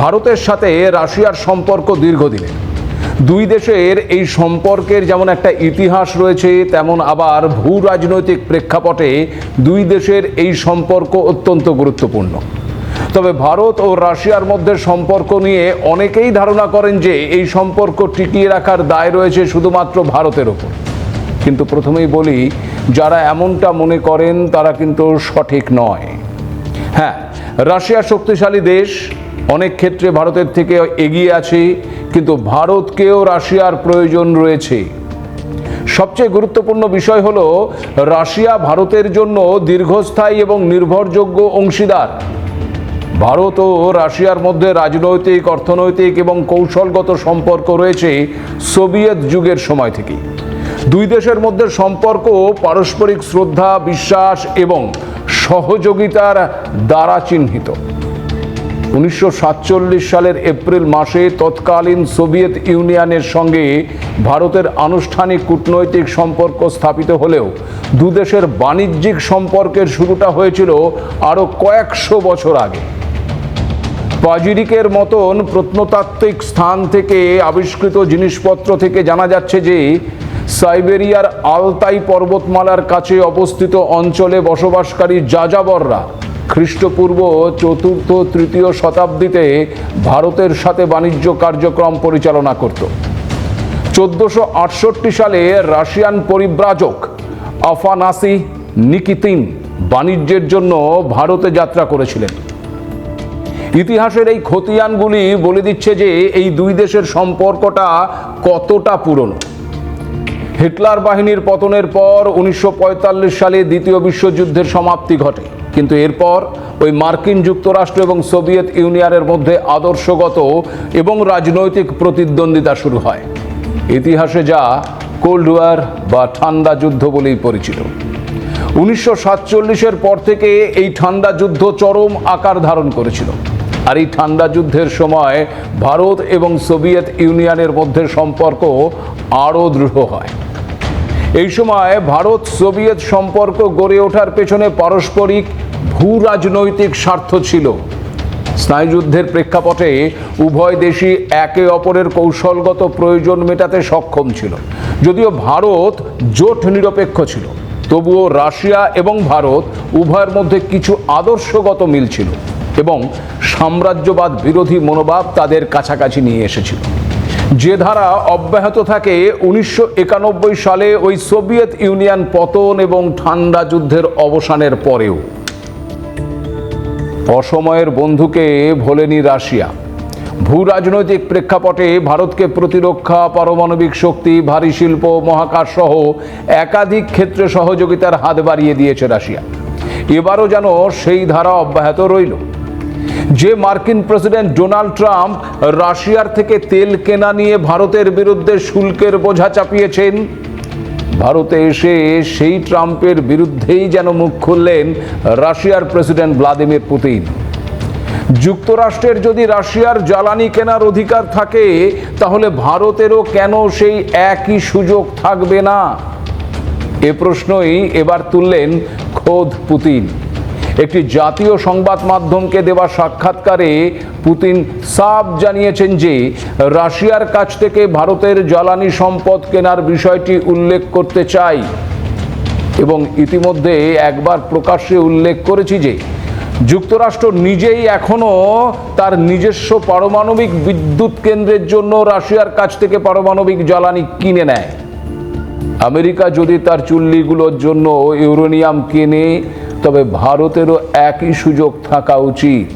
ভারতের সাথে রাশিয়ার সম্পর্ক দীর্ঘদিনের দুই দেশের এই সম্পর্কের যেমন একটা ইতিহাস রয়েছে, তেমন আবার ভূ রাজনৈতিক প্রেক্ষাপটে দুই দেশের এই সম্পর্ক অত্যন্ত গুরুত্বপূর্ণ। তবে ভারত ও রাশিয়ার মধ্যে সম্পর্ক নিয়ে অনেকেই ধারণা করেন যে এই সম্পর্ক টিকিয়ে রাখার দায় রয়েছে শুধুমাত্র ভারতের ওপর। কিন্তু প্রথমেই বলি, যারা এমনটা মনে করেন তারা কিন্তু সঠিক নয়। হ্যাঁ রাশিয়া শক্তিশালী দেশ অনেক ক্ষেত্রে ভারতের থেকে এগিয়ে আছে, কিন্তু ভারতকেও রাশিয়ার প্রয়োজন রয়েছে। সবচেয়ে গুরুত্বপূর্ণ বিষয় হলো, রাশিয়া ভারতের জন্য দীর্ঘস্থায়ী এবং নির্ভরযোগ্য অংশীদার। ভারত ও রাশিয়ার মধ্যে রাজনৈতিক, অর্থনৈতিক এবং কৌশলগত সম্পর্ক রয়েছে সোভিয়েত যুগের সময় থেকে দুই দেশের মধ্যে সম্পর্ক পারস্পরিক শ্রদ্ধা, বিশ্বাস এবং সহযোগিতার দ্বারা চিহ্নিত। উনিশশো সাতচল্লিশ সালের এপ্রিল মাসে তৎকালীন সোভিয়েত ইউনিয়নের সঙ্গে ভারতের আনুষ্ঠানিক কূটনৈতিক সম্পর্ক স্থাপিত হলেও দুদেশের বাণিজ্যিক সম্পর্কের শুরুটা হয়েছিল আরও কয়েকশো বছর আগে। পাজিরিকের মতন প্রত্নতাত্ত্বিক স্থান থেকে আবিষ্কৃত জিনিসপত্র থেকে জানা যাচ্ছে যে সাইবেরিয়ার আলতাই পর্বতমালার কাছে অবস্থিত অঞ্চলে বসবাসকারী যাযাবররা খ্রিস্টপূর্ব চতুর্থ তৃতীয় শতাব্দীতে ভারতের সাথে বাণিজ্য কার্যক্রম পরিচালনা করত। চোদ্দশো আটষট্টি সালে রাশিয়ান পরিব্রাজক আফানাসি নিকিতিন বাণিজ্যের জন্য ভারতে যাত্রা করেছিলেন। ইতিহাসের এই খতিয়ানগুলি বলে দিচ্ছে যে এই দুই দেশের সম্পর্কটা কতটা পুরনো। হিটলার বাহিনীর পতনের পর উনিশশো পঁয়তাল্লিশ সালে দ্বিতীয় বিশ্বযুদ্ধের সমাপ্তি ঘটে। কিন্তু এরপর ওই মার্কিন যুক্তরাষ্ট্র এবং সোভিয়েত ইউনিয়নের মধ্যে আদর্শগত এবং রাজনৈতিক প্রতিদ্বন্দ্বিতা শুরু হয়। ইতিহাসে যা কোল্ড ওয়ার বা ঠান্ডা যুদ্ধ বলেই পরিচিত। উনিশশো সাতচল্লিশের পর থেকে এই ঠান্ডা যুদ্ধ চরম আকার ধারণ করেছিল। আর এই ঠান্ডা যুদ্ধের সময় ভারত এবং সোভিয়েত ইউনিয়নের মধ্যে সম্পর্ক আরও দৃঢ় হয়। এই সময় ভারত সোভিয়েত সম্পর্ক গড়ে ওঠার পেছনে পারস্পরিক ভূ রাজনৈতিক স্বার্থ ছিল। স্নায়ুযুদ্ধের প্রেক্ষাপটে উভয় দেশই একে অপরের কৌশলগত প্রয়োজন মেটাতে সক্ষম ছিল। যদিও ভারত জোট নিরপেক্ষ ছিল, তবুও রাশিয়া এবং ভারত উভয়ের মধ্যে কিছু আদর্শগত মিল ছিল এবং সাম্রাজ্যবাদ বিরোধী মনোভাব তাদের কাছাকাছি নিয়ে এসেছিল। যে ধারা অব্যাহত থাকে, উনিশশো একানব্বই সালে ওই সোভিয়েত ইউনিয়ন পতন এবং ঠান্ডা যুদ্ধের অবসানের পরেও। অসময়ের বন্ধুকে ভোলেনি রাশিয়া। ভূ রাজনৈতিক প্রেক্ষাপটে ভারতকে প্রতিরক্ষা, পারমাণবিক শক্তি, ভারী শিল্প, মহাকাশ সহ একাধিক ক্ষেত্রে সহযোগিতার হাত বাড়িয়ে দিয়েছে রাশিয়া। এবারও যেন সেই ধারা অব্যাহত রইল। যে মার্কিন প্রেসিডেন্ট ডোনাল্ড ট্রাম্প রাশিয়ার থেকে তেল কেনা নিয়ে ভারতের বিরুদ্ধে শুল্কের বোঝা চাপিয়েছেন, ভারতে এসে সেই ট্রাম্পের বিরুদ্ধেই যেন মুখ খুললেন রাশিয়ার প্রেসিডেন্ট ভ্লাদিমির পুতিন। যুক্তরাষ্ট্রের যদি রাশিয়ার জ্বালানি কেনার অধিকার থাকে, তাহলে ভারতেরও কেন সেই একই সুযোগ থাকবে না? এ প্রশ্নই এবার তুললেন খোদ পুতিন। একটি জাতীয় সংবাদ মাধ্যমকে দেওয়া সাক্ষাৎকারে পুতিন সাফ জানিয়েছেন যে রাশিয়ার কাছ থেকে ভারতের জ্বালানি সম্পদ কেনার বিষয়টি উল্লেখ করতে চাই। এবং ইতিমধ্যে একবার প্রকাশ্যে উল্লেখ করেছি যে যুক্তরাষ্ট্র নিজেই এখনও তার নিজস্ব পারমাণবিক বিদ্যুৎ কেন্দ্রের জন্য রাশিয়ার কাছ থেকে পারমাণবিক জ্বালানি কিনে নেয়। আমেরিকা যদি তার চুল্লিগুলোর জন্য ইউরেনিয়াম কেনে তবে ভারতেরও একই সুযোগ থাকা উচিত।